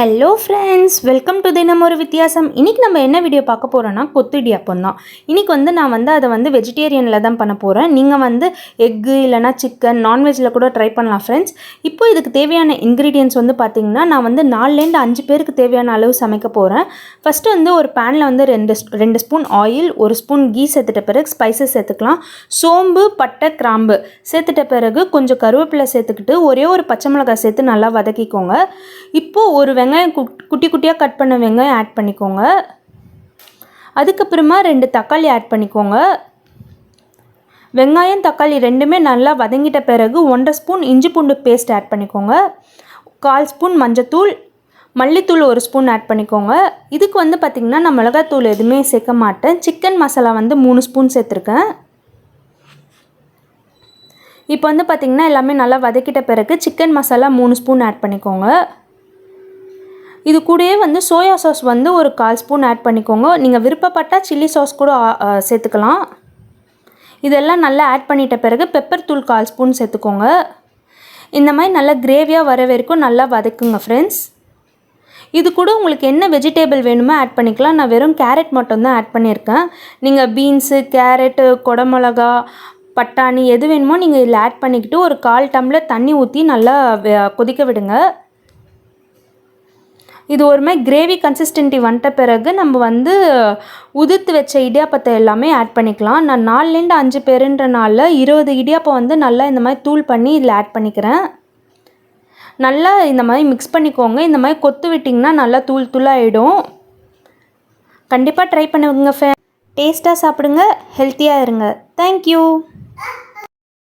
Hello friends welcome to தினம் ஒரு வித்தியாசம் இன்றைக்கி நம்ம என்ன வீடியோ பார்க்க போகிறோன்னா கொத்து இடியாப்பம் தான். இன்றைக்கி வந்து நான் வந்து அதை வந்து வெஜிடேரியனில் தான் பண்ண போகிறேன் நீங்கள் வந்து எக்கு இல்லைனா சிக்கன் நான்வெஜ்ஜில் கூட ட்ரை பண்ணலாம் ஃப்ரெண்ட்ஸ் இப்போ இதுக்கு தேவையான இன்க்ரீடியன்ஸ் வந்து பார்த்திங்கன்னா நான் வந்து நாலுலேருந்து அஞ்சு பேருக்கு தேவையான அளவு சமைக்க போகிறேன் ஃபஸ்ட்டு வந்து ஒரு பேனில் வந்து ரெண்டு ரெண்டு ஸ்பூன் ஆயில் ஒரு ஸ்பூன் கீ சேர்த்துட்ட பிறகு ஸ்பைசஸ் சேர்த்துக்கலாம். சோம்பு பட்டை கிராம்பு சேர்த்துட்ட பிறகு கொஞ்சம் கருவேப்பிலை சேர்த்துக்கிட்டு ஒரே ஒரு பச்சை மிளகாய் சேர்த்து நல்லா வதக்கிக்கோங்க. இப்போது ஒரு வெங்காயம் குட்- குட்டி குட்டியாக கட் பண்ண வெங்காயம் ஆட் பண்ணிக்கோங்க. அதுக்கப்புறமா ரெண்டு தக்காளி ஆட் பண்ணிக்கோங்க. வெங்காயம் தக்காளி ரெண்டுமே நல்லா வதங்கிட்ட பிறகு ஒன்றரை ஸ்பூன் இஞ்சி பூண்டு பேஸ்ட் ஆட் பண்ணிக்கோங்க. கால் ஸ்பூன் மஞ்சத்தூள் மல்லித்தூள் ஒரு ஸ்பூன் ஆட் பண்ணிக்கோங்க. இதுக்கு வந்து பார்த்திங்கன்னா நான் மிளகாத்தூள் எதுவுமே சேர்க்க மாட்டேன். சிக்கன் மசாலா வந்து மூணு ஸ்பூன் சேர்த்துருக்கேன். இப்போ வந்து பார்த்திங்கன்னா எல்லாமே நல்லா வதக்கிட்ட பிறகு சிக்கன் மசாலா மூணு ஸ்பூன் ஆட் பண்ணிக்கோங்க. இது கூடயே வந்து சோயா சாஸ் வந்து ஒரு கால் ஸ்பூன் ஆட் பண்ணிக்கோங்க. நீங்கள் விருப்பப்பட்டால் சில்லி சாஸ் கூட சேர்த்துக்கலாம். இதெல்லாம் நல்லா ஆட் பண்ணிட்ட பிறகு பெப்பர் தூள் கால் ஸ்பூன் சேர்த்துக்கோங்க. இந்த மாதிரி நல்லா கிரேவியாக வர வரைக்கும் நல்லா வதக்குங்க ஃப்ரெண்ட்ஸ் இது கூட உங்களுக்கு என்ன வெஜிடேபிள் வேணுமோ ஆட் பண்ணிக்கலாம். நான் வெறும் கேரட் மட்டும்தான் ஆட் பண்ணியிருக்கேன். நீங்கள் பீன்ஸு கேரட்டு குடமிளகா பட்டாணி எது வேணுமோ நீங்கள் இதில் ஆட் பண்ணிக்கிட்டு ஒரு கால் டம்ளர் தண்ணி ஊற்றி நல்லா கொதிக்க விடுங்க. இது ஒரு மாதிரி கிரேவி கன்சிஸ்டன்ட்டி வந்துட்ட பிறகு நம்ம வந்து உதிர்த்து வச்ச இடியாப்பத்தை எல்லாமே ஆட் பண்ணிக்கலாம். நான் நாலுலேருந்து அஞ்சு பேருன்றனால இருபது இடியாப்பம் வந்து நல்லா இந்த மாதிரி தூள் பண்ணி இதில் ஆட் பண்ணிக்கிறேன். நல்லா இந்த மாதிரி மிக்ஸ் பண்ணிக்கோங்க. இந்த மாதிரி கொத்து விட்டிங்கன்னா நல்லா தூள் தூளாகிடும் கண்டிப்பாக ட்ரை பண்ணுங்க ஃபே டேஸ்ட்டாக சாப்பிடுங்க ஹெல்த்தியாக இருங்க. தேங்க்யூ